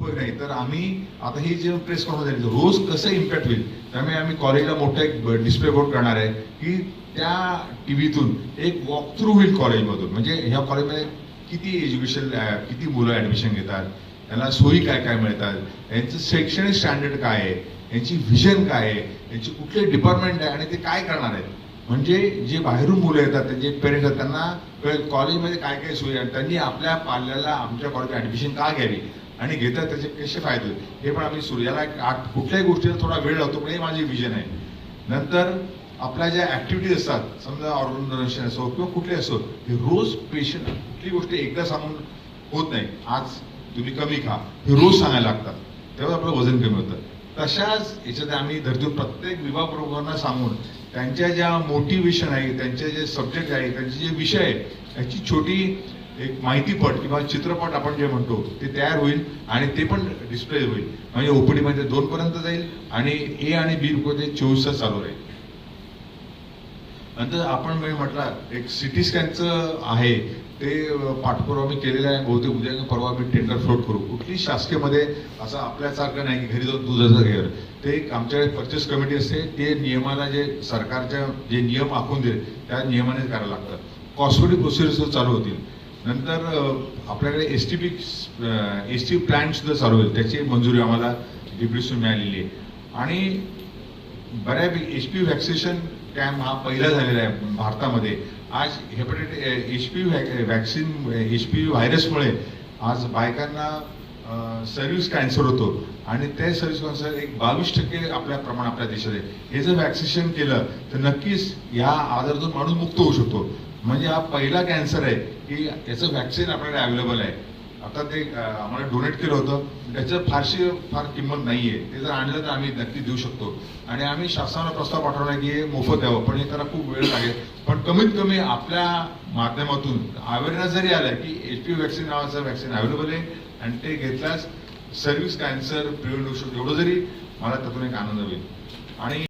होय नाही. तर आम्ही आता ही जे प्रेस कॉन्फरन्स झाली रोज कसं इम्पॅक्ट होईल? त्यामुळे आम्ही कॉलेजला मोठं एक डिस्प्ले बोर्ड करणार आहे की त्या टीव्हीतून एक वॉक थ्रू होईल कॉलेजमधून म्हणजे ह्या कॉलेजमध्ये किती एज्युकेशन किती मुलं ॲडमिशन घेतात त्यांना सोयी काय काय मिळतात यांचं शैक्षणिक स्टँडर्ड काय आहे यांची व्हिजन काय आहे यांची कुठले डिपार्टमेंट आहे आणि ते काय करणार आहेत? म्हणजे जे बाहेरून मुलं येतात त्यांचे पेरेंट्स आहेत त्यांना कॉलेजमध्ये काय काय सोयी आहेत? त्यांनी आपल्या पाल्याला आमच्या कॉलेजला ॲडमिशन का घ्यावी? आणि घेतात त्याचे कसे फायदे हे पण आम्ही सूर्याला एक आठ कुठल्याही गोष्टीला थोडा वेळ लावतो पण हे माझी विजन आहे. नंतर आपल्या ज्या ऍक्टिव्हिटीज असतात समजा ऑर्गनायझेशन असो किंवा कुठले असो हे रोज पेशंट कुठली गोष्ट एकदा सांगून होत नाही. आज तुम्ही कमी खा. हे रोज सांगायला लागतात. तेव्हा आपलं वजन कमी होतं. तशाच याच्यात आम्ही धरतून प्रत्येक विभाग प्रमुखांना सांगून त्यांच्या ज्या मोटिवेशन आहे त्यांचे जे सब्जेक्ट आहे त्यांचे जे विषय आहे याची छोटी एक माहितीपट किंवा चित्रपट आपण जे म्हणतो ते तयार होईल आणि ते पण डिस्प्ले होईल. म्हणजे ओपीडी मध्ये दोन पर्यंत जाईल आणि ए आणि बी रुपये चोवीस तास चालू राहील. नंतर आपण म्हणजे मी एक सिटी स्कॅनचं आहे ते पाठपुरावा मी केलेला आहे. बहुतेक उद्या परवा मी टेंडर फ्लोट करू. कुठली शासकीयमध्ये असं आपल्यासारखं नाही की घरी जाऊन दुधाचं घेर. ते एक आमच्याकडे परचेस कमिटी असते. ते नियमाला जे सरकारच्या जे नियम आखून दिले त्या नियमाने करायला लागतात. कॉस्मेटिक प्रोसिजर्स चालू होतील. नंतर आपल्याकडे S T P S T प्लॅनसुद्धा चालू होईल. त्याची मंजुरी आम्हाला डिप्युटेशन मिळालेली आहे. आणि बऱ्यापैकी एच पी व्हॅक्सिनेशन कॅम्प हा पहिला झालेला आहे भारतामध्ये. आज hepatitis H P vaccine H P व्हायरसमुळे आज बायकांना सर्व्हिस कॅन्सर होतो. आणि ते सर्व्हिस कॅन्सर एक बावीस टक्के आपल्या प्रमाण आपल्या देशात आहे. हे जर व्हॅक्सिनेशन केलं तर नक्कीच या आजारातून माणूस मुक्त होऊ शकतो. म्हणजे हा पहिला कॅन्सर आहे की त्याचं व्हॅक्सिन आपल्याकडे अवेलेबल आहे. आता ते आम्हाला डोनेट केलं होतं. त्याचं फारशी फार किंमत नाही आहे ते जर आणलं तर आम्ही नक्की देऊ शकतो. आणि आम्ही शासनाला प्रस्ताव पाठवला की हे मोफत द्यावं. पण हे त्याला खूप वेळ लागेल. पण कमीत कमी आपल्या माध्यमातून अवेअरनेस जरी आलं की एच पी व्हॅक्सिन नावाचं व्हॅक्सिन अवेलेबल आहे आणि ते घेतल्यास सर्व्हिस कॅन्सर प्रिव्हेंट होऊ शकतो एवढं जरी मला त्यातून एक आनंद होईल आणि